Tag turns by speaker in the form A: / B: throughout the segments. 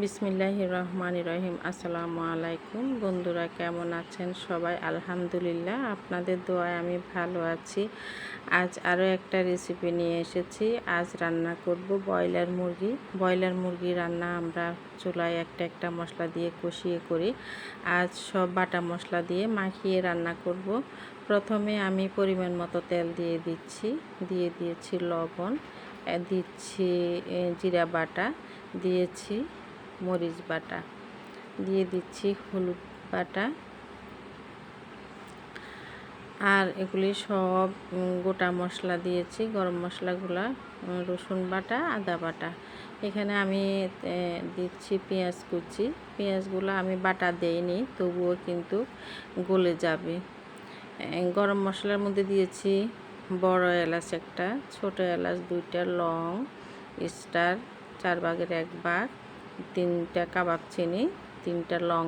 A: বিসমিল্লাহ রহমান রহিম। আসসালামু আলাইকুম। বন্ধুরা, কেমন আছেন সবাই? আলহামদুলিল্লাহ, আপনাদের দোয়ায় আমি ভালো আছি। আজ আরও একটা রেসিপি নিয়ে এসেছি। আজ রান্না করব ব্রয়লার মুরগি। ব্রয়লার মুরগি রান্না আমরা চুলায় একটা একটা মশলা দিয়ে কষিয়ে করি। আজ সব বাটা মশলা দিয়ে মাখিয়ে রান্না করব। প্রথমে আমি পরিমাণ মতো তেল দিয়ে দিচ্ছি। দিয়ে দিয়েছি লবণ, দিচ্ছি জিরা বাটা, দিয়েছি মরিচ বাটা। দিয়ে দিচ্ছি হলুদ বাটা। আর এগুলি সব গোটা মশলা দিয়েছি, গরম মশলাগুলা রসুন বাটা, আদা বাটা। এখানে আমি দিচ্ছি পেঁয়াজ কুচি। পেঁয়াজগুলো আমি বাটা দেইনি, তবুও কিন্তু গলে যাবে। গরম মশলার মধ্যে দিয়েছি বড় এলাচ একটা, ছোট এলাচ দুইটা, লং, স্টার, চার ভাগের এক ভাগ। তিনটা কাবাব চিনি, তিনটা লং।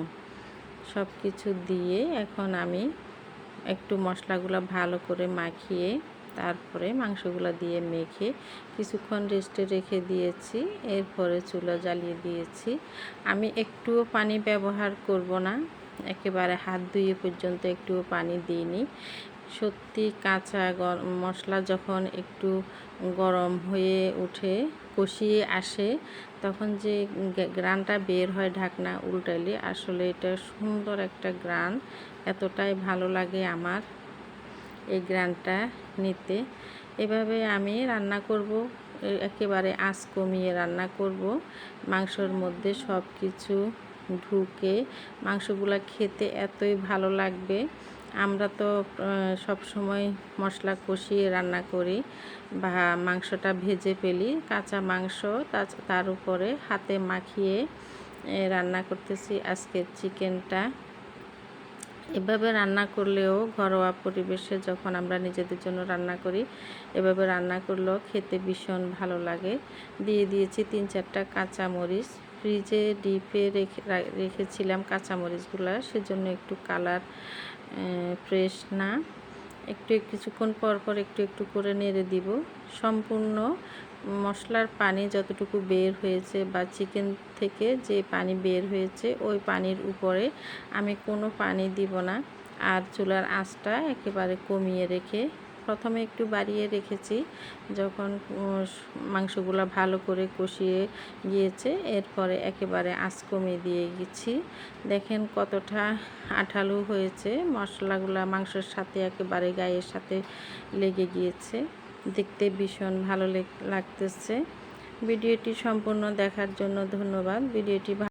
A: সব কিছু দিয়ে এখন আমি একটু মশলাগুলো ভালো করে মাখিয়ে তারপরে মাংসগুলো দিয়ে মেখে কিছুক্ষণ রেস্টে রেখে দিয়েছি, এরপরে চুলা জ্বালিয়ে দিয়েছি। আমি একটুও পানি ব্যবহার করব না। একেবারে হাত ধুয়ে পর্যন্ত একটুও পানি দিইনি সত্যি কাঁচা গরম মশলা যখন একটু গরম হয়ে উঠে, কষিয়ে আসে, তখন যে গ্রানটা বের হয় ঢাকনা উল্টাইলে, আসলে এটা সুন্দর একটা গ্রান। এতটাই ভালো লাগে আমার এই গ্রানটা নিতে। এভাবে আমি রান্না করব একেবারে আঁচ কমিয়ে রান্না করব। মাংসর মধ্যে সব কিছু ঢুকে মাংসগুলো খেতে এতই ভালো লাগবে। আমরা তো সব সময় মশলা কষিয়ে রান্না করি বা মাংসটা ভেজে ফেলি। কাঁচা মাংস তার উপরে হাতে মাখিয়ে রান্না করতেছি আজকের চিকেনটা। এভাবে রান্না করলেও ঘরোয়া পরিবেশে যখন আমরা নিজেদের জন্য রান্না করি, এভাবে রান্না করলেও খেতে ভীষণ ভালো লাগে। দিয়ে দিয়েছি তিন চারটা কাঁচামরিচ। ফ্রিজে ডিপে রেখে রেখেছিলাম কাঁচামরিচগুলো, সেজন্য একটু কালার ফ্রেশ না। একটু কিছুক্ষণ পর পর একটু একটু করে নেড়ে দিব। সম্পূর্ণ মশলার পানি যতটুকু বের হয়েছে বা চিকেন থেকে যে পানি বের হয়েছে, ওই পানির উপরে আমি কোনো পানি দিব না। আর চুলার আঁচটা একেবারে কমিয়ে রেখে প্রথমে একটু বাড়িয়ে রেখেছি, যখন মাংসগুলো ভালো করে কষিয়ে গিয়েছে, এরপরে একেবারে আঁচ কমিয়ে দিয়ে গেছি। দেখেন কতটা আঠালু হয়েছে, মশলাগুলো মাংসের সাথে একেবারে গায়ের সাথে লেগে গিয়েছে। দেখতে ভীষণ ভালো লাগতেছে। ভিডিওটি সম্পূর্ণ দেখার জন্য ধন্যবাদ। ভিডিওটি